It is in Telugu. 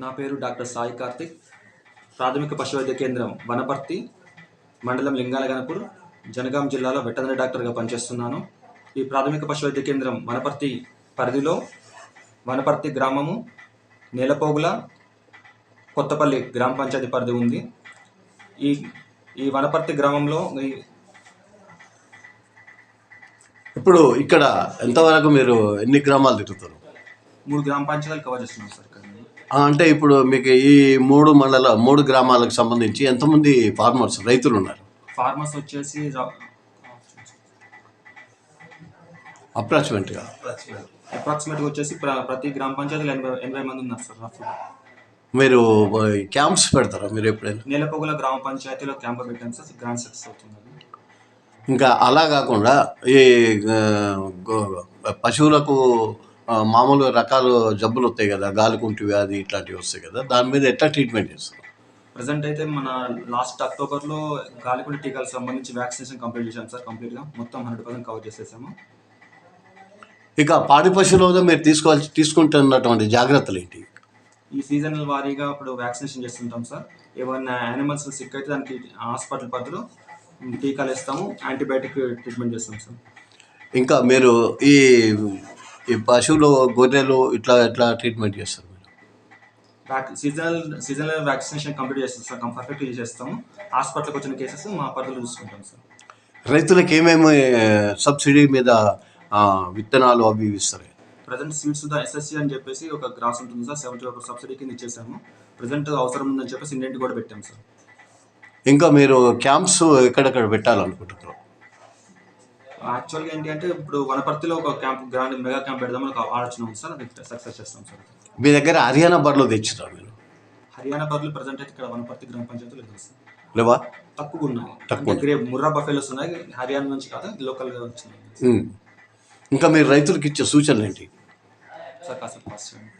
నా పేరు డాక్టర్ సాయి కార్తిక్. ప్రాథమిక పశు వైద్య కేంద్రం వనపర్తి మండలం లింగాలగనపూర్ జనగాం జిల్లాలో వెటనరీ డాక్టర్గా పనిచేస్తున్నాను. ఈ ప్రాథమిక పశు వైద్య కేంద్రం వనపర్తి పరిధిలో వనపర్తి గ్రామము నేలపోగుల కొత్తపల్లి గ్రామ పంచాయతీ పరిధి ఉంది. ఈ ఈ వనపర్తి గ్రామంలో ఇప్పుడు ఇక్కడ ఎంతవరకు మీరు ఎన్ని గ్రామాలు తిరుగుతారు మూడు గ్రామ పంచాయతీలు కవర్ చేస్తున్నాం సార్. అంటే ఇప్పుడు మీకు ఈ మూడు మండల మూడు గ్రామాలకు సంబంధించి ఎంతమంది ఫార్మర్స్ రైతులు ఉన్నారు? ఫార్మర్స్ వచ్చేసి అప్రాక్సిమేట్గా. అప్రాక్సిమేట్గా వచ్చేసి ప్ర- ప్రతి గ్రామ పంచాయతీలో ఎనభై ఎనభై మంది ఉన్నారు సార్ రఫ్గా మీరు క్యాంప్స్ పెడతారా మీరు ఎప్పుడైనా? నేలపొగుల గ్రామ పంచాయతీలో క్యాంప్ పెట్టాం సార్ గ్రాండ్ సక్సెస్ అవుతుంది ఇంకా అలా కాకుండా ఈ ఆ, గో- పశువులకు మామూలు రకాల జబ్బులు వస్తాయి కదా గాలికుంటి వ్యాధి ఇట్లాంటివి వస్తాయి కదా దాని మీద ఎట్లా ట్రీట్మెంట్ చేస్తారు? ప్రజెంట్ అయితే మన లాస్ట్ అక్టోబర్లో గాలికుంటి టీకాలకు సంబంధించి వ్యాక్సినేషన్ కంప్లీట్ చేశాం సార్ కంప్లీట్గా మొత్తం హండ్రెడ్ పర్సెంట్ కవర్ చేసేసాము. ఇక పాడి పశువుల మీరు తీసుకోవాల్సి తీసుకుంటున్నటువంటి జాగ్రత్తలు ఏంటి? ఈ సీజన్ వారీగా ఇప్పుడు వ్యాక్సినేషన్ చేస్తుంటాం సార్. ఏమైనా యానిమల్స్ సిక్ అయితే దానికి హాస్పిటల్ పద్ధతిలో టీకాలు ఇస్తాము యాంటీబయాటిక్ ట్రీట్మెంట్ చేస్తాం సార్. ఇంకా మీరు ఈ ఈ పశువులు గొర్రెలు ఇట్లా ఎట్లా ట్రీట్మెంట్ చేస్తారు సీజనల్ సీజనల్ వ్యాక్సినేషన్ కంప్లీట్ చేస్తాం సార్. పర్ఫెక్ట్గా చేస్తాము హాస్పిటల్కి వచ్చిన కేసెస్ మా పరిధిలో చూసుకుంటాం సార్. రైతులకు ఏమేమి సబ్సిడీ మీద విత్తనాలు అవి ఇస్తారు? ప్రజెంట్ సీట్స్ ఎస్ఎస్సి అని చెప్పేసి ఒక గ్రాస్ ఉంటుంది సార్. సెవెంటీ ఒక సబ్సిడీ కింద ఇచ్చేసాము. ప్రజెంట్ అవసరం ఉందని చెప్పేసి ఇండెంట్ కూడా పెట్టాం సార్. ఇంకా మీరు క్యాంప్స్ ఎక్కడెక్కడ పెట్టాలనుకుంటున్నారు? యాక్చువల్గా ఏంటి అంటే ఇప్పుడు వనపర్తిలో ఒక క్యాంప్ గ్రాండ్ మెగా క్యాంప్ పెడదామని ఒక ఆలోచన ఉంది సార్. అది సక్సెస్ చేస్తాం సార్. మీ దగ్గర హర్యానా బర్రెలు తెచ్చిరా మీరు? హర్యానా బదులు ప్రజెంట్ అయితే ఇక్కడ వనపర్తి గ్రామ పంచాయతీలో లేదు సార్. లేవా? తక్కువ ఉన్నాయి. తక్కువ. గ్రేప్ ముర్రా బఫెలోస్ ఉన్నాయి హర్యానా నుంచి కాదు లోకల్గా వచ్చినాయి. ఇంకా మీరు రైతులకు ఇచ్చే సూచనలు ఏంటి? సార్ కాసేపు చేయండి.